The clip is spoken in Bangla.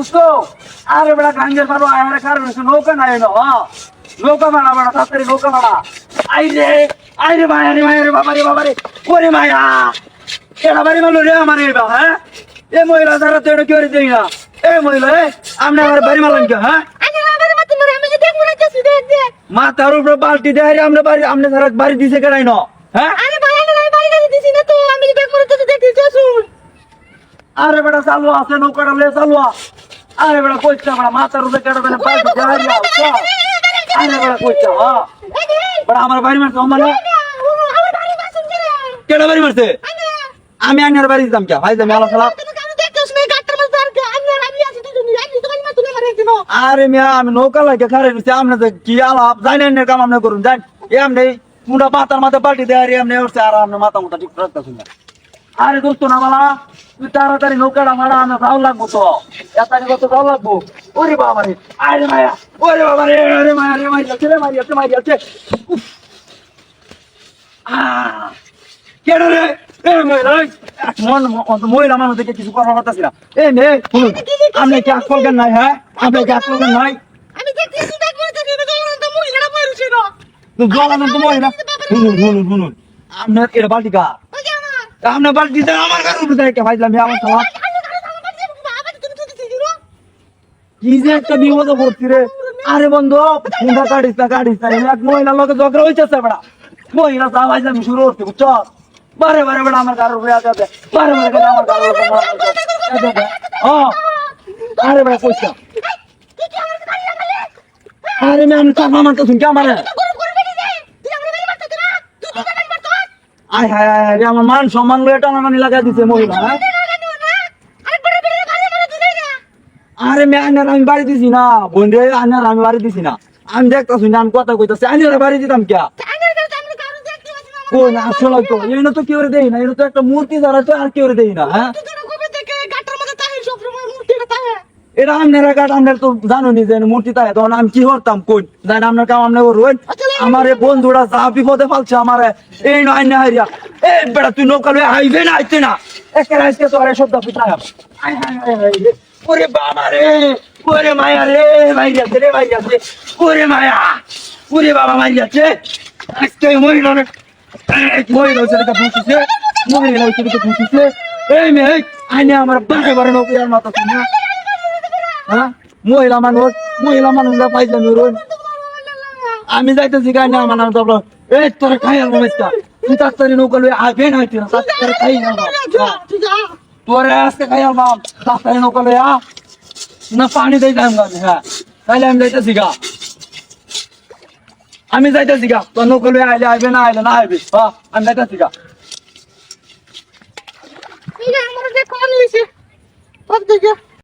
দোস্ত আরে বেড়া গাঙ্গের পারো আয়ারে কারণ নৌকা নাই না নৌকা মারা বেড়া তাড়াতাড়ি নৌকা মারা। আই রে আই রে মায়া রে মায়া রে বাবা রে বাবা রে ওরে মায়া। এটা বাড়ি মারলো রে আমার এবার হ্যাঁ এ মহিলা যারা তো এটা কি করে দেই না। এ মহিলা আপনি আমার বাড়ি মারলেন কে হ্যাঁ মাথার উপরে বালতি দেয় আমরা বাড়ি আপনি সারা বাড়ি দিছে কেনাই না হ্যাঁ আরে বেটা চালু আছে নৌকাটা লে চালু আরে বেটা কইছা বেটা মাথার উপরে কেটে দেন পাঁচ দেয় আরে বেটা কইছা হ্যাঁ। বেটা আমার বাড়ি মারছে আমার কেডা বাড়ি মারছে? আমি আইনার বাড়ি দিতাম কে? ভাই আমি আলো সালাম আরে মিয়া আমি নৌকা লাগে খারে নিছি আপনি তো কি আলাপ? জানেন না কাম আপনি করুন জান এমনি মুন্ডা মাথার মাথা পাল্টি দেয় আর এমনি আর আপনি মাথা মাথা ঠিক রাখতেছেন না। আরে দোস্ত না বালা তুই তাড়াতাড়ি নৌকাটা ভাড়া আনা যাও লাগবো তো। এতানি কত যাও লাগবো? ওরে বাবা রে আরে মায়া ওরে বাবা রে আরে মায়া রে মারি যাচ্ছে রে মারি যাচ্ছে মারি উফ। আহ, রে? এ মহিলা মন মহিলা মানুষ দেখে কিছু কথা ছিল এ মে আপনি কি নাই হ্যাঁ? আপনি কি আজ করবেন নাই? তো তো মহিলা। শুনুন শুনুন শুনুন। আপনার বালতি কার আপনার বালতি আমার কাছে উঠে যায় কে ভাইলাম আমার সবাই কি যে একটা বিপদ করছি রে। আরে বন্ধু ফোনটা কাটিস না কাটিস না এক মহিলা লোকে ঝগড়া হইতেছে বেড়া। মহিলা চা ভাই, আমি শুরু করছি, বুঝছ? বারে বারে, বেড়া, আমার কারোর উপরে আছে বারে বারে, বেড়া, আমার কারোর উপরে ও আরে বেড়া, কইছ? আরে আমি চাপা মারতে শুনছি আমার। মান সম্মান দিছে মহিলা হ্যাঁ? আরে মে আইনার আমি বাড়ি দিছি না। বোন রে, আইনার আমি বাড়ি দিছি না। আমি দেখতাছি না, আমি কথা কইতাছি। আইনার বাড়ি দিতাম কে কোন আসলে তো? এনে তো কেউ দেই না, এনে তো একটা মূর্তি ছাড়া তো আর কেউ দেই না হ্যাঁ? এটা আপনারা কাট তো জানো যে মূর্তি তাই, তখন আমি কি করতাম কোন জানি কাম করবেন আমার বন্ধুরা যা বিপদে ফালছে আমার, এই নয় না হাইয়া এ বেটা, তুই নৌকা লয়ে আইবে না, আইতে না। একের আজকে তো আরে শব্দ ওরে বাবা রে, ওরে মায়া রে মাই যাচ্ছে রে মাই যাচ্ছে ওরে মায়া, ওরে বাবা মাই যাচ্ছে আজকে মহিলা রে মহিলা মহিলা ছেলেটা ফুসিছে এই মেয়ে আইনে আমার বাঁকে বারে নৌকি মাথা হ্যাঁ? মহিলা মানুষ মহিলা মানুষরা পাইছে রোজ আমি যাইতেছি গাই না আমার নাম তো এই তোরে খাই আলবো মেসটা তুই তাড়াতাড়ি নৌকা লয়ে আইবে না তুই তাড়াতাড়ি খাই আলবো তোরে আজকে খাই আলবো তাড়াতাড়ি নৌকা লয়ে আ না পানি দেই দাম গাছ হ্যাঁ। তাইলে আমি যাইতেছি গা। আমি যাইতেছি গা। তোর নৌকা লয়ে আইলে আইবে না আইলে না আইবে হ্যাঁ আমি যাইতেছি গা। আমার যে কোন লিছে সব দেখে